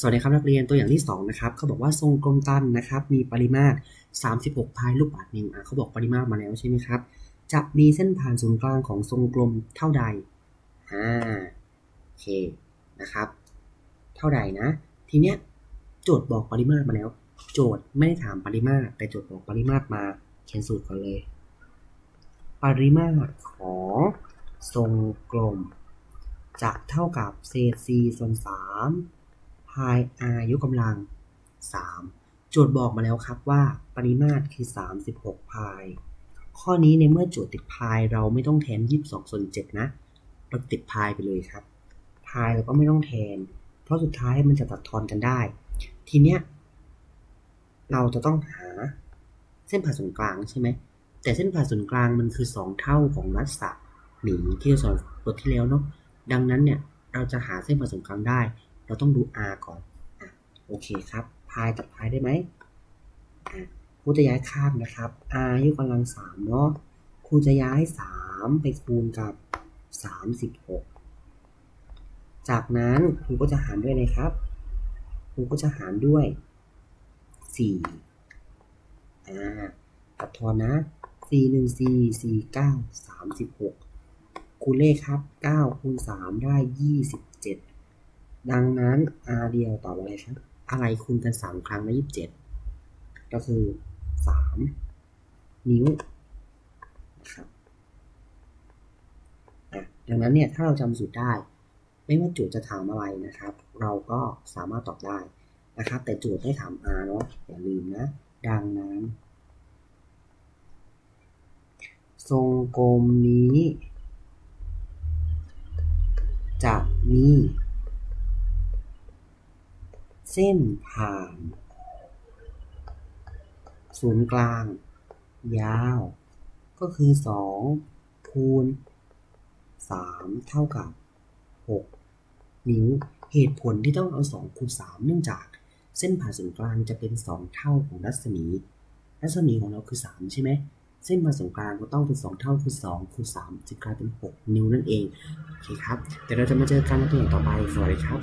สวัสดีครับนักเรียนตัวอย่างที่2นะครับเขาบอกว่าทรงกลมตันนะครับมีปริมาตร 36 พายลูกบาศก์นิ้วอะเขาบอกปริมาตรมาแล้วใช่ไหมครับจะมีเส้นผ่านศูนย์กลางของทรงกลมเท่าใดอ่าโอเคนะครับ เท่าใดนะ ทีเนี้ยโจทย์บอกปริมาตรมาแล้ว โจทย์ไม่ได้ถามปริมาตร แต่โจทย์บอกปริมาตรมาเขียนสูตรก่อนเลย ปริมาตรของทรงกลม จะเท่ากับเศษ c ส่วน3 พาย r ยกกำลัง 3 โจทย์บอกมาแล้วครับว่าปริมาตรคือ 36พายข้อนี้ในเมื่อโจทย์ติดพายเราไม่ต้องแทน 22 ส่วน 7 นะ เราติดพายไปเลยครับพายเราก็ไม่ต้องแทน เพราะสุดท้ายมันจะตัดทอนกันได้ ทีเนี้ยเราจะต้องหาเส้นผ่าศูนย์กลางใช่ไหม แต่เส้นผ่าศูนย์กลางมันคือ 2 เท่าของรัศมีที่เราสอนบทที่แล้วเนาะ ดังนั้นเนี่ยเราจะหาเส้นผ่าศูนย์กลางได้ เราต้องดู r ก่อนอะโอเคครับพายตัดพายได้ไหมอะครูจะย้ายข้ามนะครับ r ยกกำลังสามเนาะครูจะย้าย 3 ไปคูณกับ 36 จากนั้นครูก็จะหารด้วยเลยครับครูก็จะหารด้วย4อ่าตัดทอนนะ 4 1 4 4 9 36คูณเลขครับ 9 คูณ 3 ได้27 ดังนั้น r เดียวตอบอะไรครับ อะไรคูณกัน3ครั้งได้27ก็คือ3นิ้วนะครับดังนั้นเนี่ยถ้าเราจำสูตรได้ ไม่ว่าโจทย์จะถามอะไรนะครับ เราก็สามารถตอบได้นะครับ แต่โจทย์ได้ถาม r เนาะอย่าลืมนะ ดังนั้น ทรงกลมนี้ จะมี เส้นผ่าน ศูนย์กลาง ยาว ก็คือ 2 คูณ 3 เท่ากับ 6 นิ้ว เหตุผลที่ต้องเอา 2 คูณ 3 เนื่องจากเส้นผ่านศูนย์กลางจะเป็น 2 เท่าของรัศมี รัศมีของเราคือ 3 ใช่ไหม เส้นผ่านศูนย์กลางก็ต้องเป็น 2 เท่าคือ 2 คูณ 3จะกลายเป็น 6 นิ้วนั่นเอง โอเคครับเดี๋ยวเราจะมาเจอกันในตัวอย่างต่อไป สวัสดีครับ